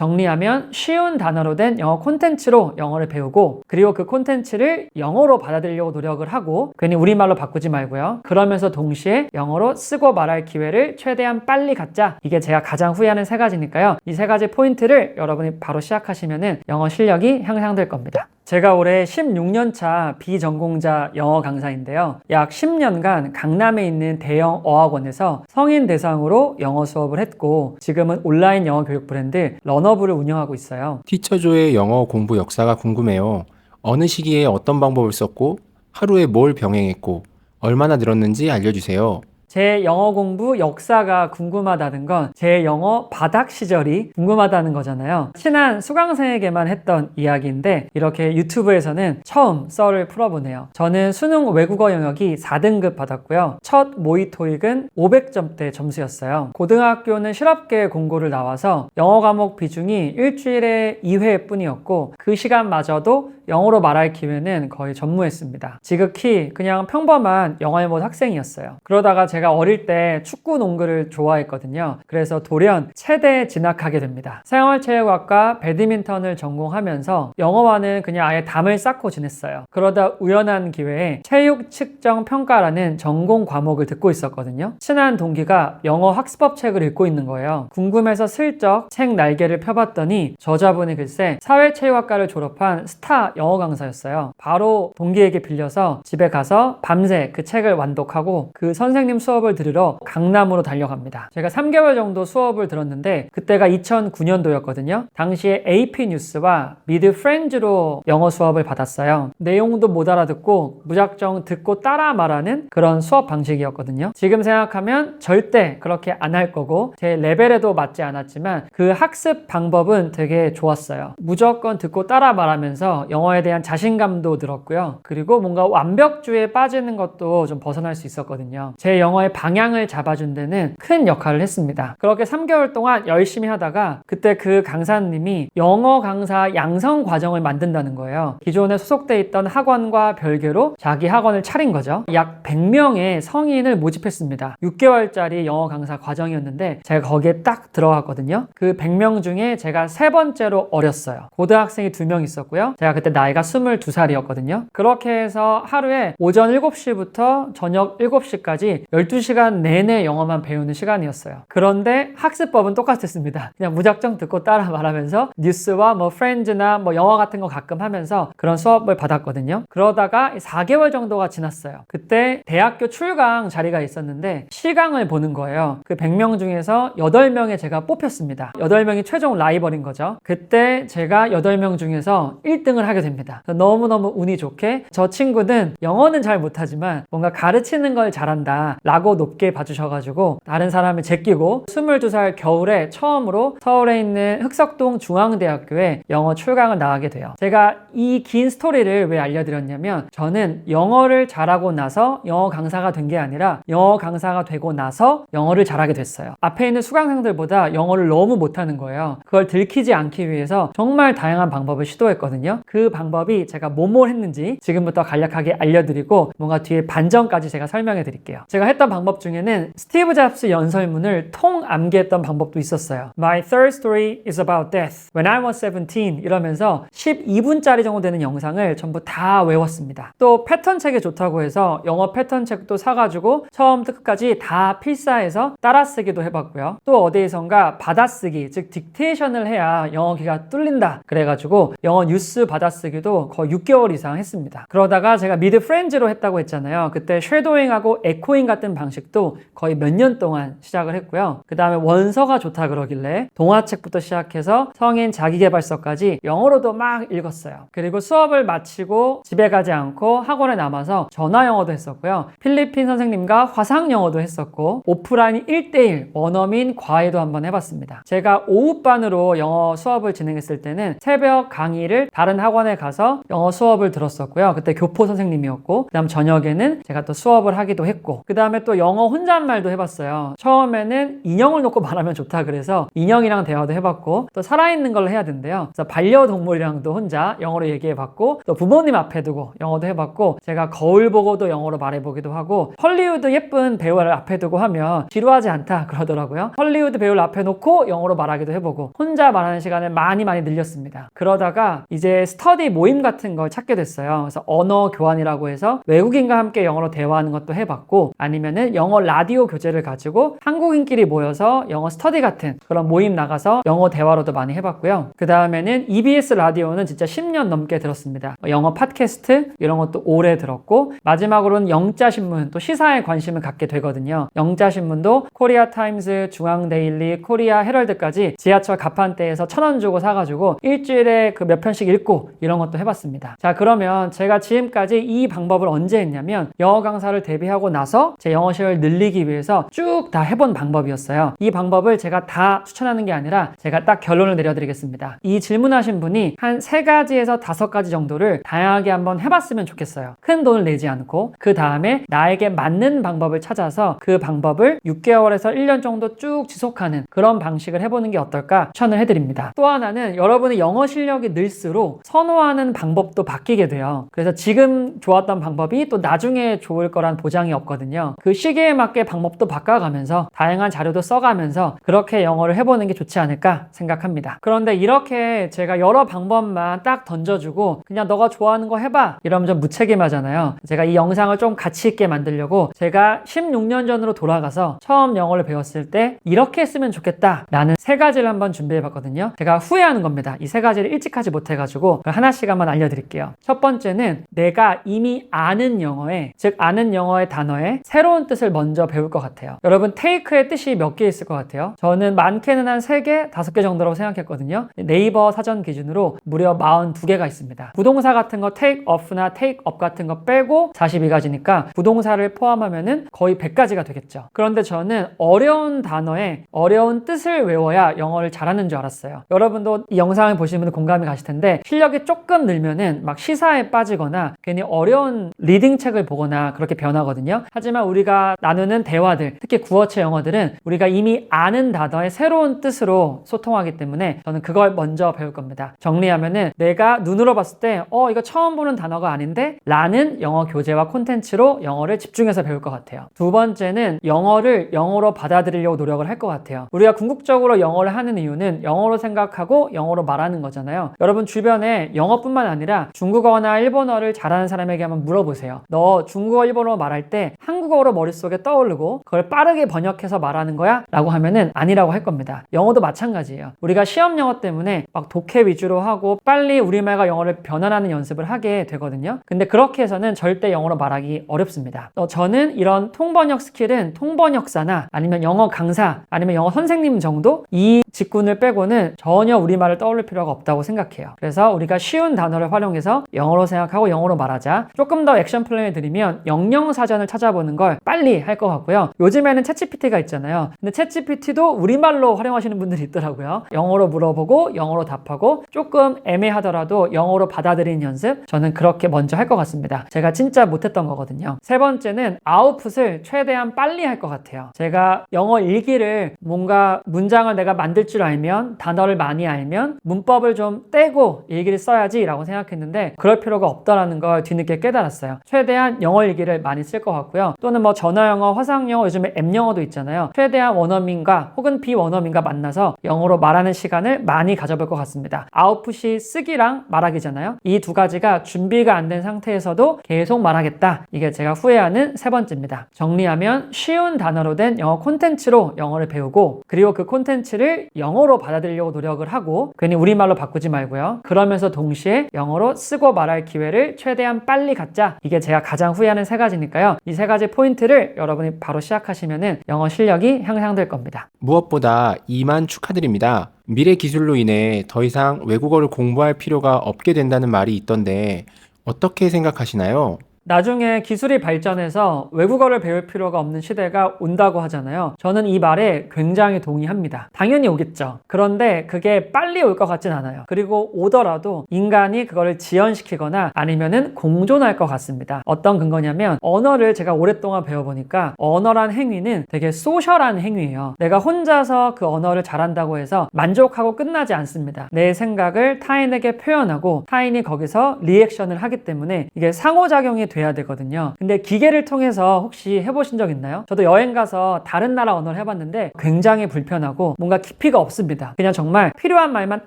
정리하면 쉬운 단어로 된 영어 콘텐츠로 영어를 배우고 그리고 그 콘텐츠를 영어로 받아들이려고 노력을 하고 괜히 우리말로 바꾸지 말고요. 그러면서 동시에 영어로 쓰고 말할 기회를 최대한 빨리 갖자. 이게 제가 가장 후회하는 세 가지니까요. 이 세 가지 포인트를 여러분이 바로 시작하시면 영어 실력이 향상될 겁니다. 제가 올해 16년 차 비전공자 영어 강사인데요. 약 10년간 강남에 있는 대형 어학원에서 성인 대상으로 영어 수업을 했고 지금은 온라인 영어 교육 브랜드 러너블을 운영하고 있어요. 티처조의 영어 공부 역사가 궁금해요. 어느 시기에 어떤 방법을 썼고 하루에 뭘 병행했고 얼마나 늘었는지 알려주세요. 제 영어 공부 역사가 궁금하다는 건 제 영어 바닥 시절이 궁금하다는 거잖아요. 친한 수강생에게만 했던 이야기인데 이렇게 유튜브에서는 처음 썰을 풀어보네요. 저는 수능 외국어 영역이 4등급 받았고요. 첫 모의 토익은 500점대 점수였어요. 고등학교는 실업계 공고를 나와서 영어 과목 비중이 일주일에 2회 뿐이었고 그 시간마저도 영어로 말할 기회는 거의 전무했습니다. 지극히 그냥 평범한 영어의 못 학생이었어요. 그러다가 제가 어릴 때 축구 농구를 좋아했거든요. 그래서 돌연 체대에 진학하게 됩니다. 생활체육학과 배드민턴을 전공하면서 영어와는 그냥 아예 담을 쌓고 지냈어요. 그러다 우연한 기회에 체육 측정 평가라는 전공 과목을 듣고 있었거든요. 친한 동기가 영어 학습법 책을 읽고 있는 거예요. 궁금해서 슬쩍 책 날개를 펴봤더니 저자분이 글쎄 사회체육학과를 졸업한 스타 영어 강사였어요. 바로 동기에게 빌려서 집에 가서 밤새 그 책을 완독하고 그 선생님 수업을 들으러 강남으로 달려갑니다. 제가 3개월 정도 수업을 들었는데 그때가 2009년도였거든요. 당시에 AP 뉴스와 미드 프렌즈로 영어 수업을 받았어요. 내용도 못 알아듣고 무작정 듣고 따라 말하는 그런 수업 방식이었거든요. 지금 생각하면 절대 그렇게 안 할 거고 제 레벨에도 맞지 않았지만 그 학습 방법은 되게 좋았어요. 무조건 듣고 따라 말하면서 영어 에 대한 자신감도 들었고요. 그리고 뭔가 완벽주의에 빠지는 것도 좀 벗어날 수 있었거든요. 제 영어의 방향을 잡아준 데는 큰 역할을 했습니다. 그렇게 3개월 동안 열심히 하다가 그때 그 강사님이 영어 강사 양성 과정을 만든다는 거예요. 기존에 소속돼 있던 학원과 별개로 자기 학원을 차린 거죠. 약 100명의 성인을 모집했습니다. 6개월짜리 영어 강사 과정이었는데 제가 거기에 딱 들어갔거든요. 그 100명 중에 제가 세 번째로 어렸어요. 고등학생이 두 명 있었고요. 제가 그때 나이가 22살이었거든요. 그렇게 해서 하루에 오전 7시부터 저녁 7시까지 12시간 내내 영어만 배우는 시간이었어요. 그런데 학습법은 똑같았습니다. 그냥 무작정 듣고 따라 말하면서 뉴스와 뭐 프렌즈나 뭐 영어 같은 거 가끔 하면서 그런 수업을 받았거든요. 그러다가 4개월 정도가 지났어요. 그때 대학교 출강 자리가 있었는데 시강을 보는 거예요. 그 100명 중에서 8명에 제가 뽑혔습니다. 8명이 최종 라이벌인 거죠. 그때 제가 8명 중에서 1등을 하게 됩니다. 너무너무 운이 좋게 저 친구는 영어는 잘 못하지만 뭔가 가르치는 걸 잘한다 라고 높게 봐주셔가지고 다른 사람을 제끼고 22살 겨울에 처음으로 서울에 있는 흑석동 중앙대학교에 영어 출강을 나가게 돼요. 제가 이 긴 스토리를 왜 알려드렸냐면 저는 영어를 잘하고 나서 영어 강사가 된 게 아니라 영어 강사가 되고 나서 영어를 잘하게 됐어요. 앞에 있는 수강생들보다 영어를 너무 못하는 거예요. 그걸 들키지 않기 위해서 정말 다양한 방법을 시도했거든요. 그 방법이 제가 뭐뭐 했는지 지금부터 간략하게 알려드리고 뭔가 뒤에 반전까지 제가 설명해 드릴게요. 제가 했던 방법 중에는 스티브 잡스 연설문을 통 암기했던 방법도 있었어요. My third story is about death. When I was 17 이러면서 12분짜리 정도 되는 영상을 전부 다 외웠습니다. 또 패턴 책이 좋다고 해서 영어 패턴 책도 사가지고 처음부터 끝까지 다 필사해서 따라쓰기도 해봤고요. 또 어디에선가 받아쓰기, 즉 딕테이션을 해야 영어기가 뚫린다. 그래가지고 영어 뉴스 받아쓰기 도 거의 6개월 이상 했습니다. 그러다가 제가 미드 프렌즈로 했다고 했잖아요. 그때 쉐도잉하고 에코잉 같은 방식도 거의 몇 년 동안 시작을 했고요. 그 다음에 원서가 좋다 그러길래 동화책부터 시작해서 성인 자기개발서까지 영어로도 막 읽었어요. 그리고 수업을 마치고 집에 가지 않고 학원에 남아서 전화 영어도 했었고요. 필리핀 선생님과 화상 영어도 했었고 오프라인 1대1 원어민 과외도 한번 해봤습니다. 제가 오후반으로 영어 수업을 진행했을 때는 새벽 강의를 다른 학원에 가서 영어 수업을 들었었고요. 그때 교포 선생님이었고 그다음 저녁에는 제가 또 수업을 하기도 했고 그 다음에 다음에 또 영어 혼잣말도 해봤어요. 처음에는 인형을 놓고 말하면 좋다 그래서 인형이랑 대화도 해봤고 또 살아있는 걸로 해야 된대요. 그래서 반려동물이랑도 혼자 영어로 얘기해봤고 또 부모님 앞에 두고 영어도 해봤고 제가 거울 보고도 영어로 말해보기도 하고 헐리우드 예쁜 배우를 앞에 두고 하면 지루하지 않다 그러더라고요. 헐리우드 배우를 앞에 놓고 영어로 말하기도 해보고 혼자 말하는 시간을 많이 많이 늘렸습니다. 그러다가 이제 스터디 모임 같은 걸 찾게 됐어요. 그래서 언어 교환이라고 해서 외국인과 함께 영어로 대화하는 것도 해봤고 아니면은 영어 라디오 교재를 가지고 한국인끼리 모여서 영어 스터디 같은 그런 모임 나가서 영어 대화로도 많이 해봤고요. 그 다음에는 EBS 라디오는 진짜 10년 넘게 들었습니다. 영어 팟캐스트 이런 것도 오래 들었고 마지막으로는 영자 신문 또 시사에 관심을 갖게 되거든요. 영자 신문도 코리아 타임스, 중앙 데일리, 코리아 헤럴드까지 지하철 가판대에서 천 원 주고 사가지고 일주일에 그 몇 편씩 읽고 이런 것도 해봤습니다. 자 그러면 제가 지금까지 이 방법을 언제 했냐면 영어 강사를 데뷔하고 나서 제 영어 실력을 늘리기 위해서 쭉 다 해본 방법이었어요. 이 방법을 제가 다 추천하는 게 아니라 제가 딱 결론을 내려드리겠습니다. 이 질문하신 분이 한 세 가지에서 다섯 가지 정도를 다양하게 한번 해봤으면 좋겠어요. 큰 돈을 내지 않고 그 다음에 나에게 맞는 방법을 찾아서 그 방법을 6개월에서 1년 정도 쭉 지속하는 그런 방식을 해보는 게 어떨까 추천을 해드립니다. 또 하나는 여러분의 영어 실력이 늘수록 선호 하는 방법도 바뀌게 돼요. 그래서 지금 좋았던 방법이 또 나중에 좋을 거란 보장이 없거든요. 그 시기에 맞게 방법도 바꿔가면서 다양한 자료도 써가면서 그렇게 영어를 해보는 게 좋지 않을까 생각합니다. 그런데 이렇게 제가 여러 방법만 딱 던져주고 그냥 너가 좋아하는 거 해봐 이러면 좀 무책임하잖아요. 제가 이 영상을 좀 가치 있게 만들려고 제가 16년 전으로 돌아가서 처음 영어를 배웠을 때 이렇게 했으면 좋겠다 라는 세 가지를 한번 준비해 봤거든요. 제가 후회하는 겁니다. 이 세 가지를 일찍 하지 못해가지고 하나씩 한번 알려드릴게요. 첫 번째는 내가 이미 아는 영어에 즉 아는 영어의 단어에 새로운 뜻을 먼저 배울 것 같아요. 여러분 테이크의 뜻이 몇 개 있을 것 같아요? 저는 많게는 한 3개, 5개 정도라고 생각했거든요. 네이버 사전 기준으로 무려 42개가 있습니다. 부동사 같은 거 take off나 take up 같은 거 빼고 42가지니까 부동사를 포함하면은 거의 100가지가 되겠죠. 그런데 저는 어려운 단어에 어려운 뜻을 외워야 영어를 잘하는 줄 알았어요. 여러분도 이 영상을 분들 공감이 가실 텐데 실력이 조금 늘면은 막 시사에 빠지거나 괜히 어려운 리딩 책을 보거나 그렇게 변하거든요. 하지만 우리가 나누는 대화들, 특히 구어체 영어들은 우리가 이미 아는 단어의 새로운 뜻으로 소통하기 때문에 저는 그걸 먼저 배울 겁니다. 정리하면은 내가 눈으로 봤을 때, 어, 이거 처음 보는 단어가 아닌데? 라는 영어 교재와 콘텐츠로 영어를 집중해서 배울 것 같아요. 두 번째는 영어를 영어로 받아들이려고 노력을 할 것 같아요. 우리가 궁극적으로 영어를 하는 이유는 영어로 생각하고 영어로 말하는 거잖아요. 여러분 주변에 영어뿐만 아니라 중국어나 일본어를 잘하는 사람에게 한번 물어보세요. 너 중국어, 일본어 말할 때 한국어로 머릿속에 떠오르고 그걸 빠르게 번역해서 말하는 거야? 라고 하면은 아니라고 할 겁니다. 영어도 마찬가지예요. 우리가 시험 영어 때문에 막 독해 위주로 하고 빨리 우리말과 영어를 변환하는 연습을 하게 되거든요. 근데 그렇게 해서는 절대 영어로 말하기 어렵습니다. 어, 저는 이런 통번역 스킬은 통번역사나 아니면 영어 강사 아니면 영어 선생님 정도 이 직군을 빼고는 전혀 우리말을 떠올릴 필요가 없다고 생각해요. 그래서 우리가 쉬운 단어를 활용해서 영어로 생각하고 영어로 말하자. 조금 더 액션 플랜을 드리면 영영 사전을 찾아보는 걸 빨리 할 것 같고요. 요즘에는 챗GPT가 있잖아요. 근데 챗GPT도 우리말로 활용하시는 분들이 있더라고요. 영어로 물어보고 영어로 답하고 조금 애매하더라도 영어로 받아들이는 연습 저는 그렇게 먼저 할 것 같습니다. 제가 진짜 못했던 거거든요. 세 번째는 아웃풋을 최대한 빨리 할 것 같아요. 제가 영어 일기를 뭔가 문장을 내가 만들 줄 알면 단어를 많이 알면 문법을 좀 떼고 일기를 써야 지 라고 생각했는데 그럴 필요가 없다라는 걸 뒤늦게 깨달았어요. 최대한 영어 일기를 많이 쓸 것 같고요. 또는 뭐 전화 영어, 화상 영어, 요즘에 앱 영어도 있잖아요. 최대한 원어민과 혹은 비원어민과 만나서 영어로 말하는 시간을 많이 가져볼 것 같습니다. 아웃풋이 쓰기랑 말하기잖아요. 이 두 가지가 준비가 안 된 상태에서도 계속 말하겠다. 이게 제가 후회하는 세 번째입니다. 정리하면 쉬운 단어로 된 영어 콘텐츠로 영어를 배우고 그리고 그 콘텐츠를 영어로 받아들이려고 노력을 하고 괜히 우리말로 바꾸지 말고요. 그러면서 동 시에 영어로 쓰고 말할 기회를 최대한 빨리 갖자. 이게 제가 가장 후회하는 세 가지니까요. 이 세 가지 포인트를 여러분이 바로 시작하시면은 영어 실력이 향상될 겁니다. 무엇보다 이만 축하드립니다. 미래 기술로 인해 더 이상 외국어를 공부할 필요가 없게 된다는 말이 있던데 어떻게 생각하시나요? 나중에 기술이 발전해서 외국어를 배울 필요가 없는 시대가 온다고 하잖아요. 저는 이 말에 굉장히 동의합니다. 당연히 오겠죠. 그런데 그게 빨리 올 것 같진 않아요. 그리고 오더라도 인간이 그거를 지연시키거나 아니면은 공존할 것 같습니다. 어떤 근거냐면 언어를 제가 오랫동안 배워보니까 언어란 행위는 되게 소셜한 행위예요. 내가 혼자서 그 언어를 잘한다고 해서 만족하고 끝나지 않습니다. 내 생각을 타인에게 표현하고 타인이 거기서 리액션을 하기 때문에 이게 상호작용이 돼야 되거든요. 근데 기계를 통해서 혹시 해보신 적 있나요? 저도 여행 가서 다른 나라 언어를 해봤는데 굉장히 불편하고 뭔가 깊이가 없습니다. 그냥 정말 필요한 말만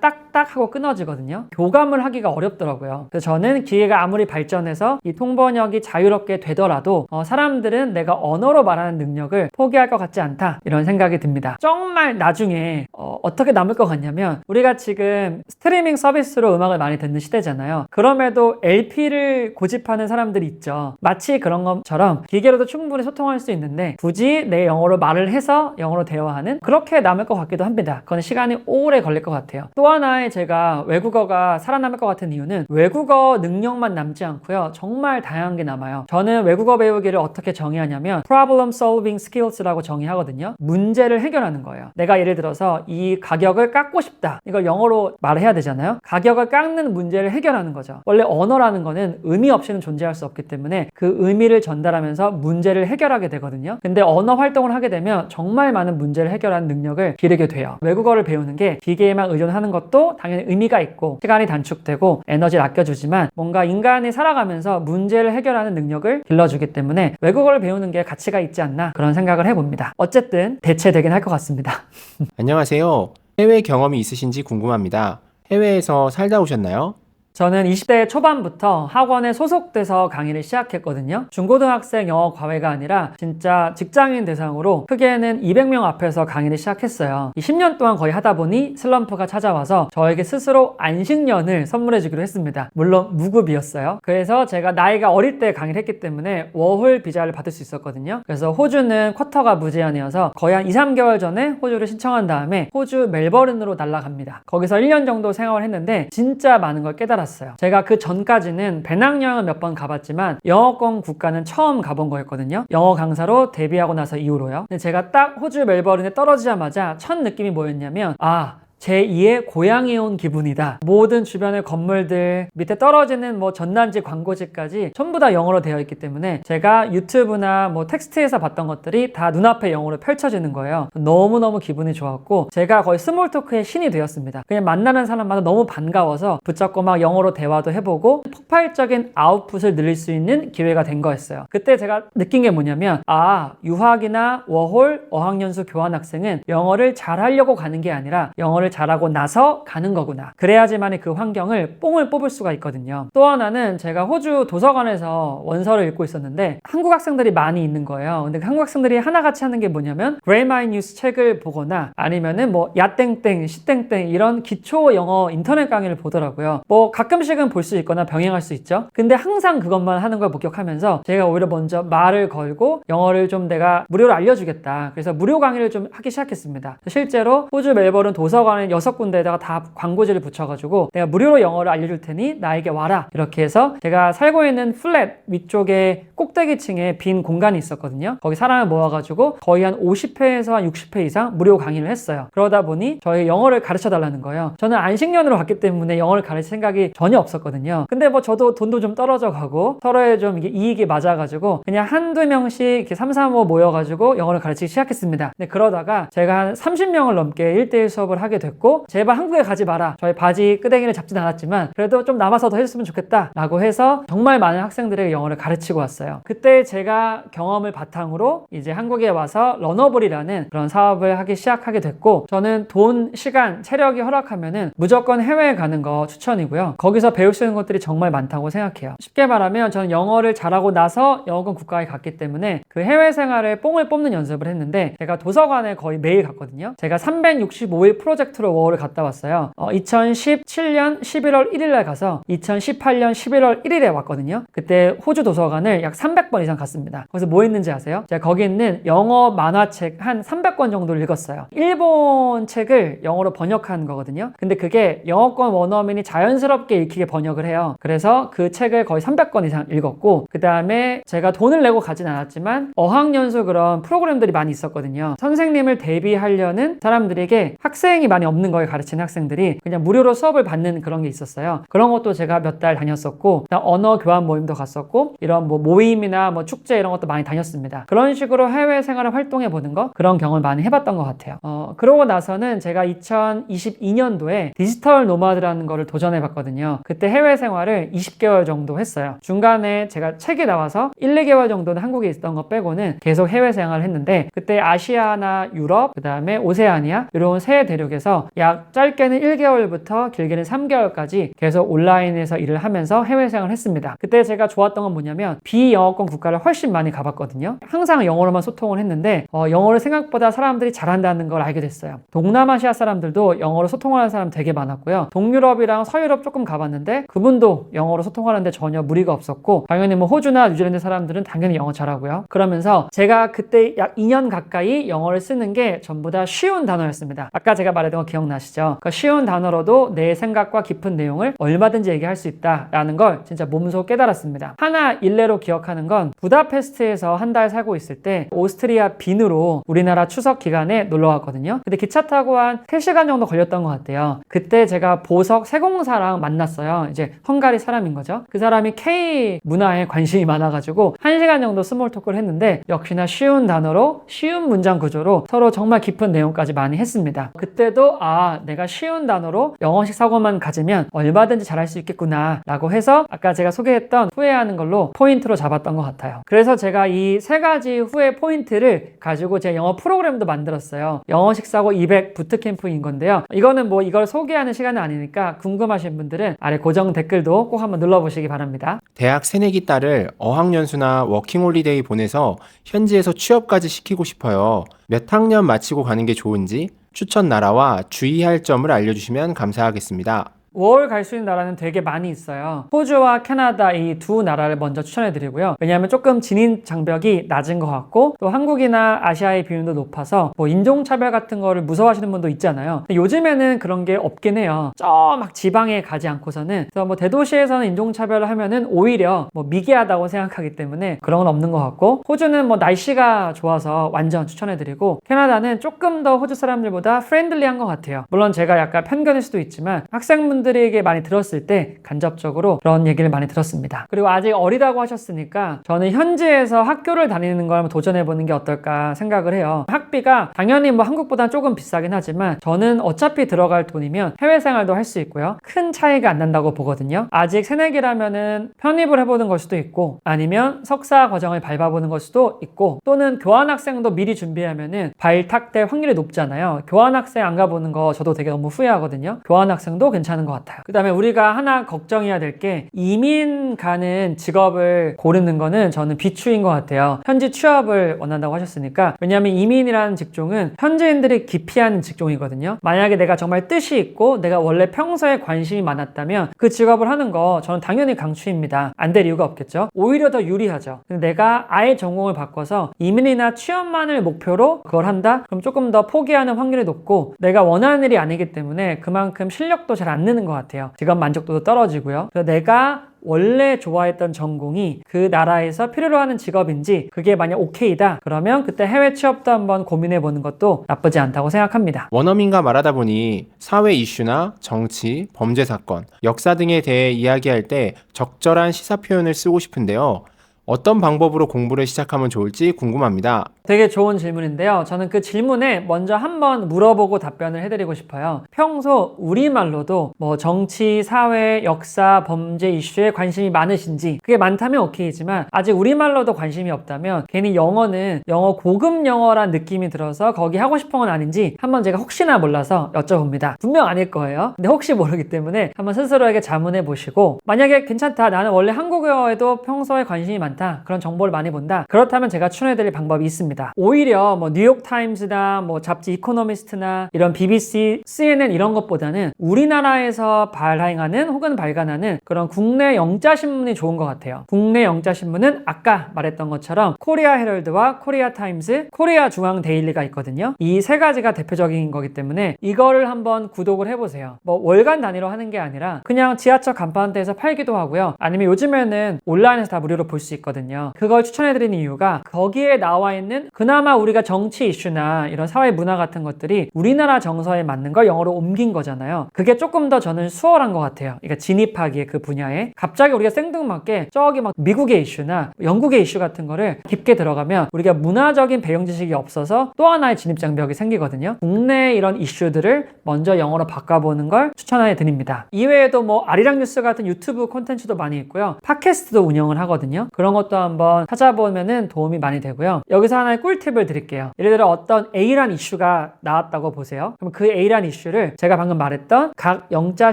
딱딱 하고 끊어지거든요. 교감을 하기가 어렵더라고요. 그래서 저는 기계가 아무리 발전해서 이 통번역이 자유롭게 되더라도 어, 사람들은 내가 언어로 말하는 능력을 포기할 것 같지 않다 이런 생각이 듭니다. 정말 나중에 어, 어떻게 남을 것 같냐면 우리가 지금 스트리밍 서비스로 음악을 많이 듣는 시대잖아요. 그럼에도 LP를 고집하는 사람들이 있죠. 마치 그런 것처럼 기계로도 충분히 소통할 수 있는데 굳이 내 영어로 말을 해서 영어로 대화하는 그렇게 남을 것 같기도 합니다. 그건 시간이 오래 걸릴 것 같아요. 또 하나의 제가 외국어가 살아남을 것 같은 이유는 외국어 능력만 남지 않고요. 정말 다양한 게 남아요. 저는 외국어 배우기를 어떻게 정의하냐면 problem solving skills라고 정의하거든요. 문제를 해결하는 거예요. 내가 예를 들어서 이 가격을 깎고 싶다. 이걸 영어로 말해야 되잖아요. 가격을 깎는 문제를 해결하는 거죠. 원래 언어라는 거는 의미 없이는 존재할 수 없기 때문에 그 의미를 전달하면서 문제를 해결하게 되거든요. 근데 언어 활동을 하게 되면 정말 많은 문제를 해결하는 능력을 기르게 돼요. 외국어를 배우는 게 기계에만 의존하는 것도 당연히 의미가 있고 시간이 단축되고 에너지를 아껴주지만 뭔가 인간이 살아가면서 문제를 해결하는 능력을 길러주기 때문에 외국어를 배우는 게 가치가 있지 않나 그런 생각을 해봅니다. 어쨌든 대체되긴 할 것 같습니다. 안녕하세요. 해외 경험이 있으신지 궁금합니다. 해외에서 살다 오셨나요? 저는 20대 초반부터 학원에 소속돼서 강의를 시작했거든요. 중고등학생 영어 과외가 아니라 진짜 직장인 대상으로 크게는 200명 앞에서 강의를 시작했어요. 이 10년 동안 거의 하다 보니 슬럼프가 찾아와서 저에게 스스로 안식년을 선물해 주기로 했습니다. 물론 무급이었어요. 그래서 제가 나이가 어릴 때 강의를 했기 때문에 워홀 비자를 받을 수 있었거든요. 그래서 호주는 쿼터가 무제한이어서 거의 한 2, 3개월 전에 호주를 신청한 다음에 호주 멜버른으로 날아갑니다. 거기서 1년 정도 생활을 했는데 진짜 많은 걸 깨달았어요. 제가 그 전까지는 배낭여행을 몇 번 가봤지만 영어권 국가는 처음 가본 거였거든요. 영어 강사로 데뷔하고 나서 이후로요. 근데 제가 딱 호주 멜버른에 떨어지자마자 첫 느낌이 뭐였냐면 아 제2의 고향에 온 기분이다. 모든 주변의 건물들, 밑에 떨어지는 뭐 전단지 광고지까지 전부 다 영어로 되어 있기 때문에 제가 유튜브나 뭐 텍스트에서 봤던 것들이 다 눈앞에 영어로 펼쳐지는 거예요. 너무너무 기분이 좋았고 제가 거의 스몰 토크의 신이 되었습니다. 그냥 만나는 사람마다 너무 반가워서 붙잡고 막 영어로 대화도 해보고 폭발적인 아웃풋을 늘릴 수 있는 기회가 된 거였어요. 그때 제가 느낀 게 뭐냐면 아, 유학이나 워홀, 어학연수 교환학생은 영어를 잘하려고 가는 게 아니라 영어를 잘하고 나서 가는 거구나. 그래야지만이 그 환경을 뽕을 뽑을 수가 있거든요. 또 하나는 제가 호주 도서관에서 원서를 읽고 있었는데 한국 학생들이 많이 있는 거예요. 근데 그 한국 학생들이 하나같이 하는 게 뭐냐면 그레이마이 뉴스 책을 보거나 아니면은 뭐 야땡땡, 시땡땡 이런 기초 영어 인터넷 강의를 보더라고요. 뭐 가끔씩은 볼 수 있거나 병행할 수 있죠. 근데 항상 그것만 하는 걸 목격하면서 제가 오히려 먼저 말을 걸고 영어를 좀 내가 무료로 알려주겠다. 그래서 무료 강의를 좀 하기 시작했습니다. 실제로 호주 멜버른 도서관에 여섯 군데에다가 다 광고지를 붙여가지고 내가 무료로 영어를 알려줄 테니 나에게 와라. 이렇게 해서 제가 살고 있는 플랫 위쪽에 꼭대기층에 빈 공간이 있었거든요. 거기 사람을 모아가지고 거의 한 50회에서 한 60회 이상 무료 강의를 했어요. 그러다 보니 저희 영어를 가르쳐 달라는 거예요. 저는 안식년으로 갔기 때문에 영어를 가르칠 생각이 전혀 없었거든요. 근데 뭐 저도 돈도 좀 떨어져 가고 서로의 좀 이게 이익이 맞아가지고 그냥 한두 명씩 이렇게 3, 3, 5 모여가지고 영어를 가르치기 시작했습니다. 근데 그러다가 제가 한 30명을 넘게 1대1 수업을 하게 됐고 제발 한국에 가지 마라. 저희 바지 끄댕이를 잡진 않았지만 그래도 좀 남아서 더 해줬으면 좋겠다. 라고 해서 정말 많은 학생들에게 영어를 가르치고 왔어요. 그때 제가 경험을 바탕으로 이제 한국에 와서 러너블이라는 그런 사업을 하기 시작하게 됐고 저는 돈, 시간, 체력이 허락하면은 무조건 해외에 가는 거 추천이고요. 거기서 배울 수 있는 것들이 정말 많다고 생각해요. 쉽게 말하면 저는 영어를 잘하고 나서 영어권 국가에 갔기 때문에 그 해외 생활에 뽕을 뽑는 연습을 했는데 제가 도서관에 거의 매일 갔거든요. 제가 365일 프로젝트 프로젝트로 워홀을 갔다 왔어요. 어, 2017년 11월 1일 날 가서 2018년 11월 1일에 왔거든요. 그때 호주 도서관을 약 300번 이상 갔습니다. 거기서 뭐 했는지 아세요? 제가 거기 있는 영어 만화책 한 300권 정도를 읽었어요. 일본 책을 영어로 번역한 거거든요. 근데 그게 영어권 원어민이 자연스럽게 읽히게 번역을 해요. 그래서 그 책을 거의 300권 이상 읽었고 그 다음에 제가 돈을 내고 가진 않았지만 어학연수 그런 프로그램들이 많이 있었거든요. 선생님을 대비하려는 사람들에게 학생이 많이 없는 거에 가르치는 학생들이 그냥 무료로 수업을 받는 그런 게 있었어요. 그런 것도 제가 몇 달 다녔었고 언어 교환 모임도 갔었고 이런 뭐 모임이나 뭐 축제 이런 것도 많이 다녔습니다. 그런 식으로 해외 생활을 활동해 보는 거 그런 경험을 많이 해봤던 것 같아요. 어, 그러고 나서는 제가 2022년도에 디지털 노마드라는 거를 도전해 봤거든요. 그때 해외 생활을 20개월 정도 했어요. 중간에 제가 책이 나와서 1, 2개월 정도는 한국에 있었던 거 빼고는 계속 해외 생활을 했는데 그때 아시아나 유럽 그다음에 오세아니아 이런 세 대륙에서 약 짧게는 1개월부터 길게는 3개월까지 계속 온라인에서 일을 하면서 해외 생활을 했습니다. 그때 제가 좋았던 건 뭐냐면 비영어권 국가를 훨씬 많이 가봤거든요. 항상 영어로만 소통을 했는데 어, 영어를 생각보다 사람들이 잘한다는 걸 알게 됐어요. 동남아시아 사람들도 영어로 소통하는 사람 되게 많았고요. 동유럽이랑 서유럽 조금 가봤는데 그분도 영어로 소통하는데 전혀 무리가 없었고 당연히 뭐 호주나 뉴질랜드 사람들은 당연히 영어 잘하고요. 그러면서 제가 그때 약 2년 가까이 영어를 쓰는 게 전부 다 쉬운 단어였습니다. 아까 제가 말했던 거 기억나시죠? 그 쉬운 단어로도 내 생각과 깊은 내용을 얼마든지 얘기할 수 있다라는 걸 진짜 몸소 깨달았습니다. 하나 일례로 기억하는 건 부다페스트에서 한 달 살고 있을 때 오스트리아 빈으로 우리나라 추석 기간에 놀러 왔거든요. 근데 기차 타고 한 3시간 정도 걸렸던 것 같아요. 그때 제가 보석 세공사랑 만났어요. 이제 헝가리 사람인 거죠. 그 사람이 K 문화에 관심이 많아가지고 1시간 정도 스몰 토크를 했는데 역시나 쉬운 단어로 쉬운 문장 구조로 서로 정말 깊은 내용까지 많이 했습니다. 그때도 아 내가 쉬운 단어로 영어식 사고만 가지면 얼마든지 잘할 수 있겠구나 라고 해서 아까 제가 소개했던 후회하는 걸로 포인트로 잡았던 것 같아요. 그래서 제가 이 세 가지 후회 포인트를 가지고 제 영어 프로그램도 만들었어요. 영어식 사고 200 부트캠프인 건데요. 이거는 뭐 이걸 소개하는 시간은 아니니까 궁금하신 분들은 아래 고정 댓글도 꼭 한번 눌러보시기 바랍니다. 대학 새내기 딸을 어학연수나 워킹홀리데이 보내서 현지에서 취업까지 시키고 싶어요. 몇 학년 마치고 가는 게 좋은지 추천 나라와 주의할 점을 알려주시면 감사하겠습니다. 5월 갈 수 있는 나라는 되게 많이 있어요. 호주와 캐나다 이 두 나라를 먼저 추천해 드리고요. 왜냐하면 조금 진입 장벽이 낮은 것 같고 또 한국이나 아시아의 비율도 높아서 뭐 인종차별 같은 거를 무서워하시는 분도 있잖아요. 요즘에는 그런 게 없긴 해요. 저 막 지방에 가지 않고서는 그래서 뭐 대도시에서는 인종차별을 하면은 오히려 뭐 미개하다고 생각하기 때문에 그런 건 없는 것 같고 호주는 뭐 날씨가 좋아서 완전 추천해 드리고 캐나다는 조금 더 호주 사람들보다 프렌들리한 것 같아요. 물론 제가 약간 편견일 수도 있지만 학생분 들에게 많이 들었을 때 간접적으로 그런 얘기를 많이 들었습니다. 그리고 아직 어리다고 하셨으니까 저는 현지에서 학교를 다니는 걸 도전해보는 게 어떨까 생각을 해요. 학비가 당연히 뭐 한국보다 조금 비싸긴 하지만 저는 어차피 들어갈 돈이면 해외 생활도 할 수 있고요. 큰 차이가 안 난다고 보거든요. 아직 새내기라면은 편입을 해보는 걸 수도 있고 아니면 석사 과정을 밟아보는 걸 수도 있고 또는 교환학생도 미리 준비하면은 발탁될 확률이 높잖아요. 교환학생 안 가보는 거 저도 되게 너무 후회하거든요. 교환학생도 괜찮은 것 같아요. 그 다음에 우리가 하나 걱정해야 될 게 이민 가는 직업을 고르는 거는 저는 비추인 것 같아요. 현지 취업을 원한다고 하셨으니까 왜냐하면 이민이라는 직종은 현지인들이 기피하는 직종이거든요. 만약에 내가 정말 뜻이 있고 내가 원래 평소에 관심이 많았다면 그 직업을 하는 거 저는 당연히 강추입니다. 안 될 이유가 없겠죠. 오히려 더 유리하죠. 내가 아예 전공을 바꿔서 이민이나 취업만을 목표로 그걸 한다? 그럼 조금 더 포기하는 확률이 높고 내가 원하는 일이 아니기 때문에 그만큼 실력도 잘 안 느는 것 같아요. 직업 만족도도 떨어지고요. 그래서 내가 원래 좋아했던 전공이 그 나라에서 필요로 하는 직업인지 그게 만약 오케이다 그러면 그때 해외 취업도 한번 고민해 보는 것도 나쁘지 않다고 생각합니다. 원어민과 말하다 보니 사회 이슈나 정치, 범죄 사건, 역사 등에 대해 이야기할 때 적절한 시사 표현을 쓰고 싶은데요. 어떤 방법으로 공부를 시작하면 좋을지 궁금합니다. 되게 좋은 질문인데요. 저는 그 질문에 먼저 한번 물어보고 답변을 해드리고 싶어요. 평소 우리말로도 뭐 정치, 사회, 역사, 범죄 이슈에 관심이 많으신지 그게 많다면 오케이지만 아직 우리말로도 관심이 없다면 괜히 영어는 영어 고급 영어란 느낌이 들어서 거기 하고 싶은 건 아닌지 한번 제가 혹시나 몰라서 여쭤봅니다. 분명 아닐 거예요. 근데 혹시 모르기 때문에 한번 스스로에게 자문해 보시고 만약에 괜찮다 나는 원래 한국어에도 평소에 관심이 많다 많다. 그런 정보를 많이 본다. 그렇다면 제가 추천해드릴 방법이 있습니다. 오히려 뭐 뉴욕타임즈나 뭐 잡지 이코노미스트나 이런 BBC, CNN 이런 것보다는 우리나라에서 발행하는 혹은 발간하는 그런 국내 영자 신문이 좋은 것 같아요. 국내 영자 신문은 아까 말했던 것처럼 코리아 헤럴드와 코리아 타임즈, 코리아 중앙 데일리가 있거든요. 이 세 가지가 대표적인 거기 때문에 이거를 한번 구독을 해보세요. 뭐 월간 단위로 하는 게 아니라 그냥 지하철 간판대에서 팔기도 하고요. 아니면 요즘에는 온라인에서 다 무료로 볼 수 있 거든요. 그걸 추천해드리는 이유가 거기에 나와 있는 그나마 우리가 정치 이슈나 이런 사회 문화 같은 것들이 우리나라 정서에 맞는 걸 영어로 옮긴 거잖아요. 그게 조금 더 저는 수월한 것 같아요. 그러니까 진입하기에 그 분야에 갑자기 우리가 생뚱맞게 저기 막 미국의 이슈나 영국의 이슈 같은 거를 깊게 들어가면 우리가 문화적인 배경 지식이 없어서 또 하나의 진입 장벽이 생기거든요. 국내 이런 이슈들을 먼저 영어로 바꿔보는 걸 추천해 드립니다. 이외에도 뭐 아리랑 뉴스 같은 유튜브 콘텐츠도 많이 있고요. 팟캐스트도 운영을 하거든요. 그런 것도 한번 찾아보면은 도움이 많이 되고요. 여기서 하나의 꿀팁을 드릴게요. 예를 들어 어떤 A란 이슈가 나왔다고 보세요. 그럼 그 A란 이슈를 제가 방금 말했던 각 영자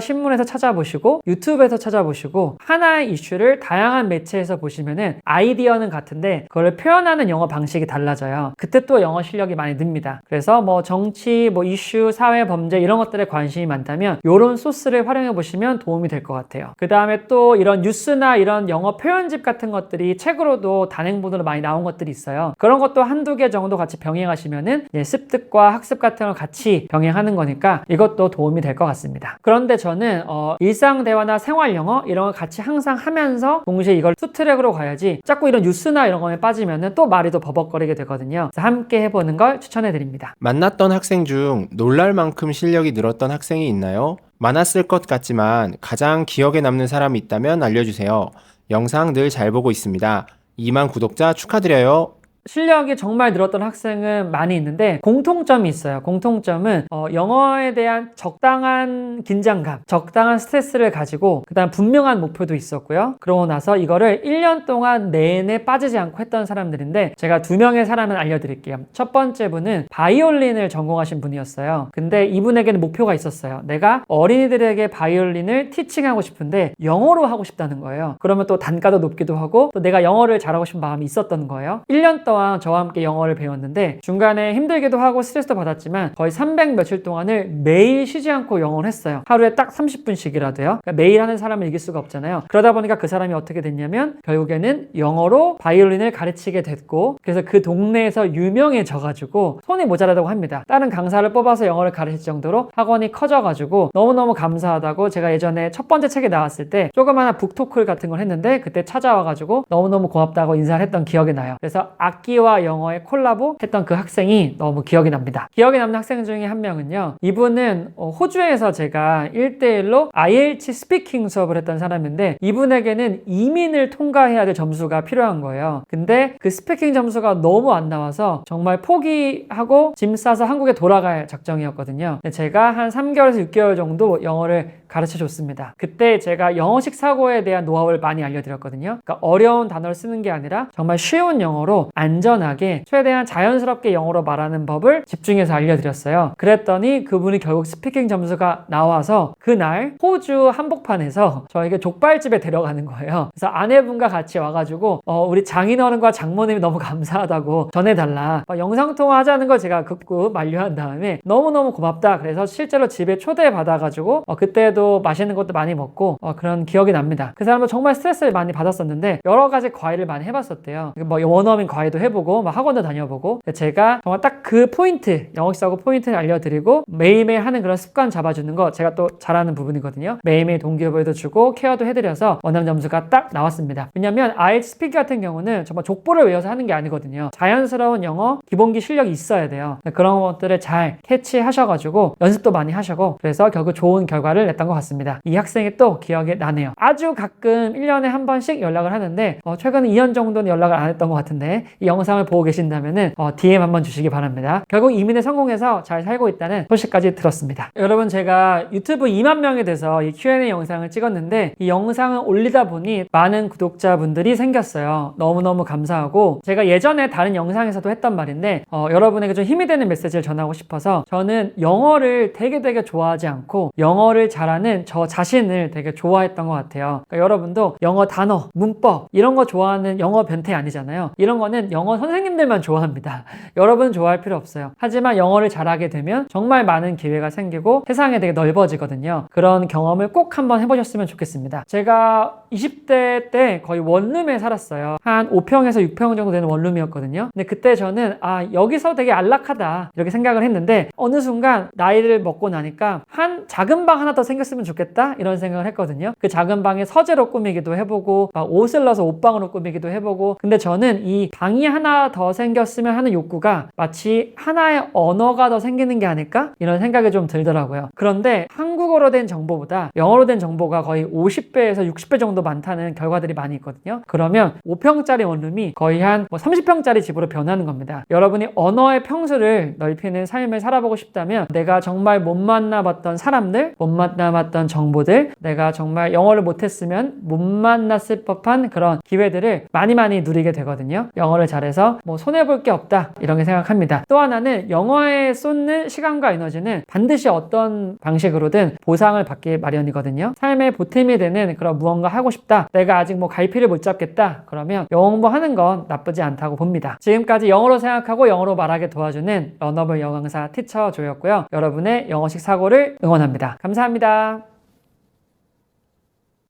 신문에서 찾아보시고 유튜브에서 찾아보시고 하나의 이슈를 다양한 매체에서 보시면은 아이디어는 같은데 그걸 표현하는 영어 방식이 달라져요. 그때 또 영어 실력이 많이 늡니다. 그래서 뭐 정치, 뭐 이슈, 사회 범죄 이런 것들에 관심이 많다면 이런 소스를 활용해 보시면 도움이 될 것 같아요. 그 다음에 또 이런 뉴스나 이런 영어 표현집 같은 것들이 책으로도 단행본으로 많이 나온 것들이 있어요. 그런 것도 한두 개 정도 같이 병행하시면은 이제 습득과 학습 같은 걸 같이 병행하는 거니까 이것도 도움이 될 것 같습니다. 그런데 저는 어, 일상 대화나 생활 영어 이런 걸 같이 항상 하면서 동시에 이걸 투트랙으로 가야지 자꾸 이런 뉴스나 이런 거에 빠지면은 또 말이 더 버벅거리게 되거든요. 함께 해보는 걸 추천해 드립니다. 만났던 학생 중 놀랄 만큼 실력이 늘었던 학생이 있나요? 많았을 것 같지만 가장 기억에 남는 사람이 있다면 알려주세요. 영상 늘 잘 보고 있습니다. 2만 구독자 축하드려요. 실력이 정말 늘었던 학생은 많이 있는데 공통점이 있어요. 공통점은 어, 영어에 대한 적당한 긴장감, 적당한 스트레스를 가지고 그다음 분명한 목표도 있었고요. 그러고 나서 이거를 1년 동안 내내 빠지지 않고 했던 사람들인데 제가 두 명의 사람을 알려드릴게요. 첫 번째 분은 바이올린을 전공하신 분이었어요. 근데 이분에게는 목표가 있었어요. 내가 어린이들에게 바이올린을 티칭하고 싶은데 영어로 하고 싶다는 거예요. 그러면 또 단가도 높기도 하고 또 내가 영어를 잘하고 싶은 마음이 있었던 거예요. 1년 동안 저와 함께 영어를 배웠는데 중간에 힘들기도 하고 스트레스도 받았지만 거의 300 며칠 동안을 매일 쉬지 않고 영어를 했어요. 하루에 딱 30분씩이라도요. 그러니까 매일 하는 사람을 이길 수가 없잖아요. 그러다 보니까 그 사람이 어떻게 됐냐면 결국에는 영어로 바이올린을 가르치게 됐고 그래서 그 동네에서 유명해져 가지고 손이 모자라다고 합니다. 다른 강사를 뽑아서 영어를 가르칠 정도로 학원이 커져 가지고 너무너무 감사하다고 제가 예전에 첫 번째 책에 나왔을 때 조그마한 북토클 같은 걸 했는데 그때 찾아와 가지고 너무너무 고맙다고 인사를 했던 기억이 나요. 그래서 악 기와 영어의 콜라보 했던 그 학생이 너무 기억이 납니다. 기억에 남는 학생 중에 한 명은요. 이분은 어, 호주에서 제가 1대1로 IELTS 스피킹 수업을 했던 사람인데 이분에게는 이민을 통과해야 될 점수가 필요한 거예요. 근데 그 스피킹 점수가 너무 안 나와서 정말 포기하고 짐 싸서 한국에 돌아갈 작정이었거든요. 제가 한 3개월에서 6개월 정도 영어를 가르쳐 줬습니다. 그때 제가 영어식 사고에 대한 노하우를 많이 알려드렸거든요. 그러니까 어려운 단어를 쓰는 게 아니라 정말 쉬운 영어로 안전하게 최대한 자연스럽게 영어로 말하는 법을 집중해서 알려드렸어요. 그랬더니 그분이 결국 스피킹 점수가 나와서 그날 호주 한복판에서 저에게 족발집에 데려가는 거예요. 그래서 아내분과 같이 와가지고 어, 우리 장인어른과 장모님이 너무 감사하다고 전해달라. 어, 영상통화 하자는 걸 제가 극구 만류한 다음에 너무너무 고맙다. 그래서 실제로 집에 초대받아가지고 어, 그때도 맛있는 것도 많이 먹고 어, 그런 기억이 납니다. 그 사람은 정말 스트레스를 많이 받았었는데 여러 가지 과외를 많이 해봤었대요. 뭐 원어민 과외도 해보고 막 학원도 다녀보고 제가 정말 딱 그 포인트 영어식사고 포인트를 알려드리고 매일매일 하는 그런 습관 잡아주는 거 제가 또 잘하는 부분이거든요. 매일매일 동기부여도 주고 케어도 해드려서 원하는 점수가 딱 나왔습니다. 왜냐면 IELTS 스피킹 같은 경우는 정말 족보를 외워서 하는 게 아니거든요. 자연스러운 영어 기본기 실력이 있어야 돼요. 그런 것들을 잘 캐치하셔가지고 연습도 많이 하시고 그래서 결국 좋은 결과를 냈던 것 같습니다. 이 학생이 또 기억에 나네요. 아주 가끔 1년에 한 번씩 연락을 하는데 어, 최근 2년 정도는 연락을 안 했던 것 같은데 이 영상을 보고 계신다면 어, DM 한번 주시기 바랍니다. 결국 이민에 성공해서 잘 살고 있다는 소식까지 들었습니다. 여러분 제가 유튜브 2만 명이 돼서 이 Q&A 영상을 찍었는데 이 영상을 올리다 보니 많은 구독자분들이 생겼어요. 너무너무 감사하고 제가 예전에 다른 영상에서도 했던 말인데 어, 여러분에게 좀 힘이 되는 메시지를 전하고 싶어서 저는 영어를 되게 되게 좋아하지 않고 영어를 잘하 는 저 자신을 되게 좋아했던 것 같아요. 그러니까 여러분도 영어 단어, 문법 이런 거 좋아하는 영어 변태 아니잖아요. 이런 거는 영어 선생님들만 좋아합니다. 여러분은 좋아할 필요 없어요. 하지만 영어를 잘하게 되면 정말 많은 기회가 생기고 세상에 되게 넓어지거든요. 그런 경험을 꼭 한번 해보셨으면 좋겠습니다. 제가 20대 때 거의 원룸에 살았어요. 한 5평에서 6평 정도 되는 원룸이었거든요. 근데 그때 저는 아 여기서 되게 안락하다 이렇게 생각을 했는데 어느 순간 나이를 먹고 나니까 한 작은 방 하나 더 생겼으면 좋겠다 이런 생각을 했거든요. 그 작은 방에 서재로 꾸미기도 해보고 막 옷을 넣어서 옷방으로 꾸미기도 해보고 근데 저는 이 방이 하나 더 생겼으면 하는 욕구가 마치 하나의 언어가 더 생기는 게 아닐까 이런 생각이 좀 들더라고요. 그런데 한국어로 된 정보보다 영어로 된 정보가 거의 50배에서 60배 정도 많다는 결과들이 많이 있거든요. 그러면 5평짜리 원룸이 거의 한 뭐 30평짜리 집으로 변하는 겁니다. 여러분이 언어의 평수를 넓히는 삶을 살아보고 싶다면 내가 정말 못 만나봤던 사람들, 못 만나봤던 정보들, 내가 정말 영어를 못했으면 못 만났을 법한 그런 기회들을 많이 많이 누리게 되거든요. 영어를 잘해서 뭐 손해볼 게 없다 이렇게 생각합니다. 또 하나는 영어에 쏟는 시간과 에너지는 반드시 어떤 방식으로든 보상을 받기 마련이거든요. 삶의 보탬이 되는 그런 무언가 하고 싶다. 내가 아직 뭐 갈피를 못 잡겠다. 그러면 영어 공부하는 건 나쁘지 않다고 봅니다. 지금까지 영어로 생각하고 영어로 말하게 도와주는 런너블 영어강사 티처 조였고요. 여러분의 영어식 사고를 응원합니다. 감사합니다.